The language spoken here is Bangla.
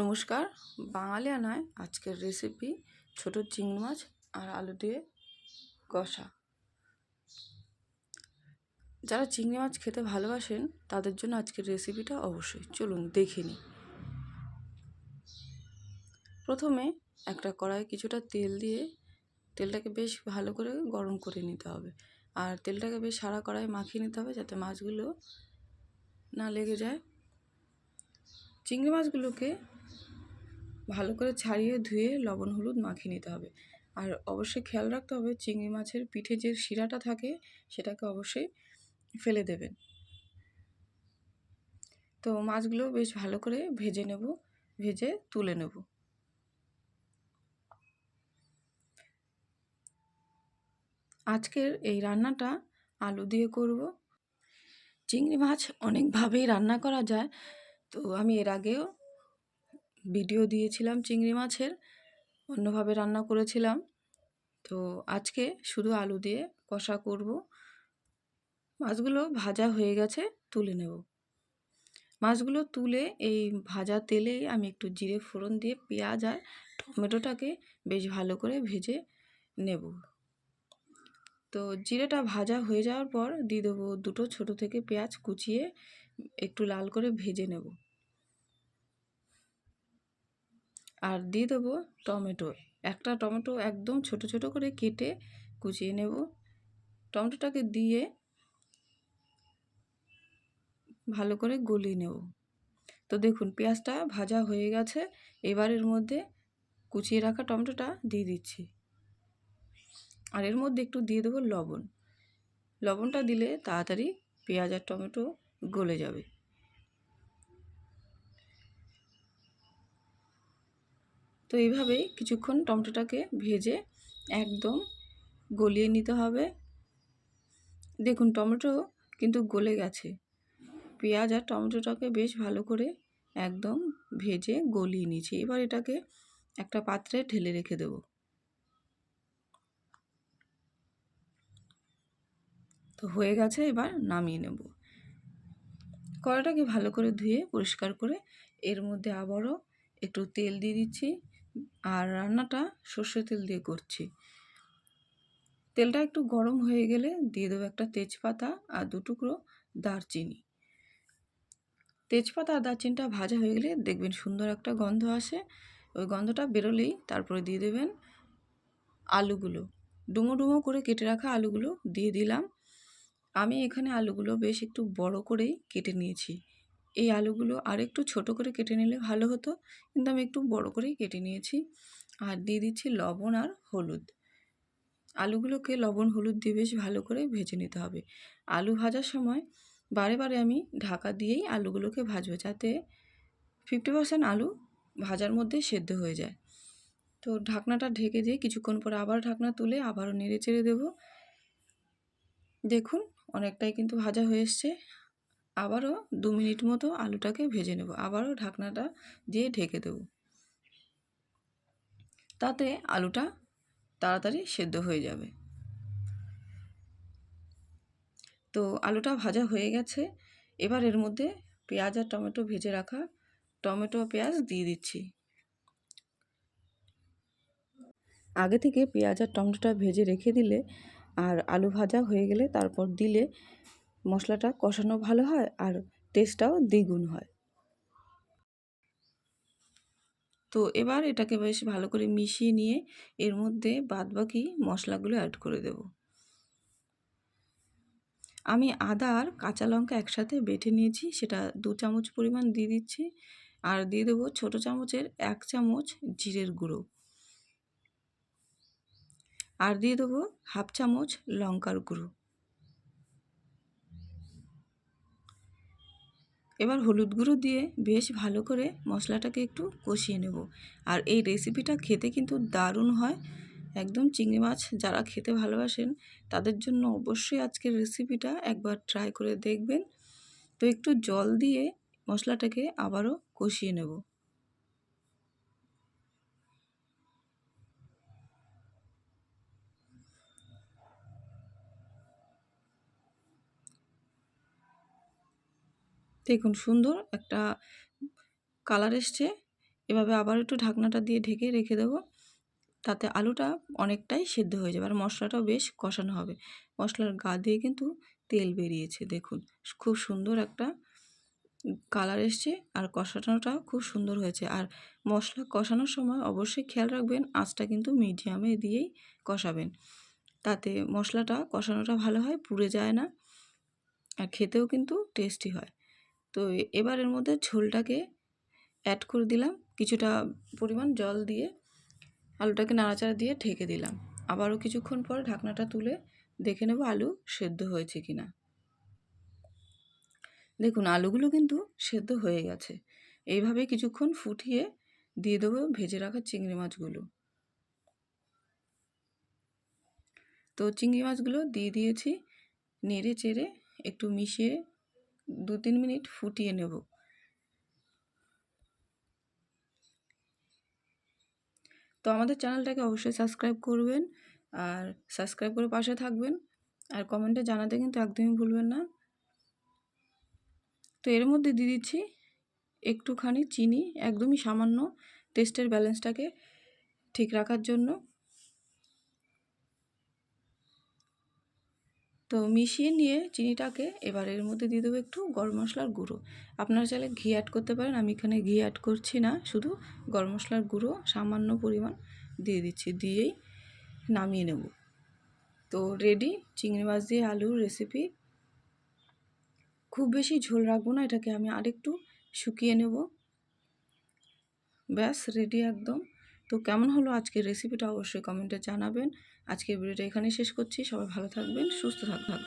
নমস্কার বাঙালিয়ানায় আজকের রেসিপি ছোট চিংড়ি মাছ আর আলু দিয়ে কষা। যারা চিংড়ি মাছ খেতে ভালোবাসেন, তাদের জন্য আজকের রেসিপিটা অবশ্যই চলুন দেখে নিই। প্রথমে একটা কড়াই কিছুটা তেল দিয়ে তেলটাকে বেশ ভালো করে গরম করে নিতে হবে। আর তেলটাকে বেশ সারা কড়াই মাখিয়ে নিতে হবে যাতে মাছগুলো না লেগে যায়। চিংড়ি মাছগুলোকে ভালো করে ছাড়িয়ে ধুয়ে লবণ, হলুদ মাখিয়ে নিতে হবে। আর অবশ্যই খেয়াল রাখতে হবে, চিংড়ি মাছের পিঠে যে শিরাটা থাকে, সেটাকে অবশ্যই ফেলে দেবেন। তো মাছগুলো বেশ ভালো করে ভেজে নেব, ভেজে তুলে নেব। আজকের এই রান্নাটা আলু দিয়ে করব। চিংড়ি মাছ অনেকভাবেই রান্না করা যায়, তো আমি এর আগেও ভিডিও দিয়েছিলাম চিংড়ি মাছের, অন্যভাবে রান্না করেছিলাম। তো আজকে শুধু আলু দিয়ে কষা করব। মাছগুলো ভাজা হয়ে গেছে, তুলে নেব। মাছগুলো তুলে এই ভাজা তেলেই আমি একটু জিরে ফোড়ন দিয়ে পেঁয়াজ আর টমেটোটাকে বেশ ভালো করে ভেজে নেব। তো জিরেটা ভাজা হয়ে যাওয়ার পর দিয়ে দেবো দুটো ছোট থেকে পেঁয়াজ কুচিয়ে একটু লাল করে ভেজে নেব। আর দিয়ে দেবো টমেটো। একটা টমেটো একদম ছোট ছোট করে কেটে কুচিয়ে নেব। টমেটোটাকে দিয়ে ভালো করে গলিয়ে নেব। তো দেখুন, পেঁয়াজটা ভাজা হয়ে গেছে। এবারের মধ্যে কুচিয়ে রাখা টমেটোটা দিয়ে দিচ্ছি। আর এর মধ্যে একটু দিয়ে দেবো লবণ। লবণটা দিলে তাড়াতাড়ি পেঁয়াজ আর টমেটো গলে যাবে। তো এইভাবেই কিছুক্ষণ টমেটোটাকে ভেজে একদম গলিয়ে নিতে হবে। দেখুন, টমেটো কিন্তু গলে গেছে। পেঁয়াজ আর টমেটোটাকে বেশ ভালো করে একদম ভেজে গলিয়ে নিয়েছি। এবার এটাকে একটা পাত্রে ঢেলে রেখে দেব। তো হয়ে গেছে, এবার নামিয়ে নেব। কড়াটাকে ভালো করে ধুয়ে পরিষ্কার করে এর মধ্যে আবারও একটু তেল দিয়ে দিচ্ছি। আর রান্নাটা সর্ষে তেল দিয়ে করছি। তেলটা একটু গরম হয়ে গেলে দিয়ে দেবো একটা তেজপাতা আর দু টুকরো দারচিনি। তেজপাতা আর দারচিনিটা ভাজা হয়ে গেলে দেখবেন সুন্দর একটা গন্ধ আসে। ওই গন্ধটা বেরোলেই তারপরে দিয়ে দেবেন আলুগুলো। ডুমো ডুমো করে কেটে রাখা আলুগুলো দিয়ে দিলাম। আমি এখানে আলুগুলো বেশ একটু বড় করেই কেটে নিয়েছি। এই আলুগুলো আর একটু ছোট করে কেটে নিলে ভালো হতো। কিন্তু আমি একটু বড় করেই কেটে নিয়েছি। আর দিয়ে দিচ্ছি লবণ আর হলুদ। আলুগুলোকে লবণ হলুদ দিয়ে বেশ ভালো করে ভেজে নিতে হবে। আলু ভাজার সময় বারে বারে আমি ঢাকা দিয়েই আলুগুলোকে ভাজবো যাতে ফিফটি পার্সেন্ট আলু ভাজার মধ্যে সেদ্ধ হয়ে যায়। তো ঢাকনাটা ঢেকে দিয়ে কিছুক্ষণ পর আবার ঢাকনা তুলে আবারও নেড়ে চেড়ে দেবো। দেখুন, অনেকটাই কিন্তু ভাজা হয়ে এসছে। আবারও দু মিনিট মতো আলুটাকে ভেজে নেব। আবারও ঢাকনাটা দিয়ে ঢেকে দেব। তাতে আলুটা তাড়াতাড়ি সেদ্ধ হয়ে যাবে। তো আলুটা ভাজা হয়ে গেছে। এবার এর মধ্যে পেঁয়াজ আর টমেটো ভেজে রাখা টমেটো পেঁয়াজ দিয়ে দিচ্ছি। আগে থেকে পেঁয়াজ আর টমেটোটা ভেজে রেখে দিলে আর আলু ভাজা হয়ে গেলে তারপর দিলে মশলাটা কষানো ভালো হয় আর টেস্টটাও দ্বিগুণ হয়। তো এবার এটাকে বেশ ভালো করে মিশিয়ে নিয়ে এর মধ্যে বাদবাকি মশলাগুলো অ্যাড করে দেব। আমি আদা আর কাঁচা লঙ্কা একসাথে বেটে নিয়েছি, সেটা দু চামচ পরিমাণ দিয়ে দিচ্ছি। আর দিয়ে দেবো ছোটো চামচের এক চামচ জিরের গুঁড়ো। আর দিয়ে দেবো হাফ চামচ লঙ্কার গুঁড়ো। এবার হলুদ গুঁড়ো দিয়ে বেশ ভালো করে মশলাটাকে একটু কষিয়ে নেব। আর এই রেসিপিটা খেতে কিন্তু দারুণ হয়। একদম চিংড়ি মাছ যারা খেতে ভালোবাসেন, তাদের জন্য অবশ্যই আজকের রেসিপিটা একবার ট্রাই করে দেখবেন। তো একটু জল দিয়ে মশলাটাকে আবারও কষিয়ে নেব। দেখুন সুন্দর একটা কালার এসছে। এভাবে আবার একটু ঢাকনাটা দিয়ে ঢেকে রেখে দেবো। তাতে আলুটা অনেকটাই সেদ্ধ হয়ে যাবে আর মশলাটাও বেশ কষানো হবে। মশলার গা দিয়ে কিন্তু তেল বেরিয়েছে, দেখুন। খুব সুন্দর একটা কালার এসছে আর কষানোটা খুব সুন্দর হয়েছে। আর মশলা কষানোর সময় অবশ্যই খেয়াল রাখবেন, আঁচটা কিন্তু মিডিয়ামে দিয়েই কষাবেন। তাতে মশলাটা কষানোটা ভালো হয়, পুড়ে যায় না। আর খেতেও কিন্তু টেস্টি হয়। তো এবার এর মধ্যে ঝোলটাকে অ্যাড করে দিলাম। কিছুটা পরিমাণ জল দিয়ে আলুটাকে নাড়াচাড়া দিয়ে ঢেকে দিলাম। আবারও কিছুক্ষণ পর ঢাকনাটা তুলে দেখে নেব আলু সেদ্ধ হয়েছে কি না দেখুন, আলুগুলো কিন্তু সেদ্ধ হয়ে গেছে। এইভাবে কিছুক্ষণ ফুটিয়ে দিয়ে দেবো ভেজে রাখা চিংড়ি মাছগুলো। তো চিংড়ি মাছগুলো দিয়ে দিয়েছি। নেড়ে চেড়ে একটু মিশিয়ে দু তিন মিনিট ফুটিয়ে নেব। তো আমাদের চ্যানেলটাকে অবশ্যই সাবস্ক্রাইব করবেন আর সাবস্ক্রাইব করে পাশে থাকবেন আর কমেন্টে জানাতে কিন্তু একদমই ভুলবেন না। তো এর মধ্যে দিয়ে দিচ্ছি একটুখানি চিনি, একদমই সামান্য টেস্টের ব্যালেন্সটাকে ঠিক রাখার জন্য। তো মিশিয়ে নিয়ে চিনিটাকে এবার এর মধ্যে দিয়ে দেবো একটু গরম মশলার গুঁড়ো। আপনারা চাইলে ঘি অ্যাড করতে পারেন, আমি এখানে ঘি অ্যাড করছি না, শুধু গরম মশলার গুঁড়ো সামান্য পরিমাণ দিয়ে দিচ্ছি, দিয়েই নামিয়ে নেব। তো রেডি চিংড়ি মাছ দিয়ে আলুর রেসিপি খুব বেশি ঝোল রাখব না, এটাকে আমি আরেকটু শুকিয়ে নেব। ব্যাস রেডি একদম। তো কেমন হলো আজকের রেসিপিটা অবশ্যই কমেন্টে জানাবেন। আজকের ভিডিওটা এখানে শেষ করছি। সবাই ভালো থাকবেন, সুস্থ থাকবেন।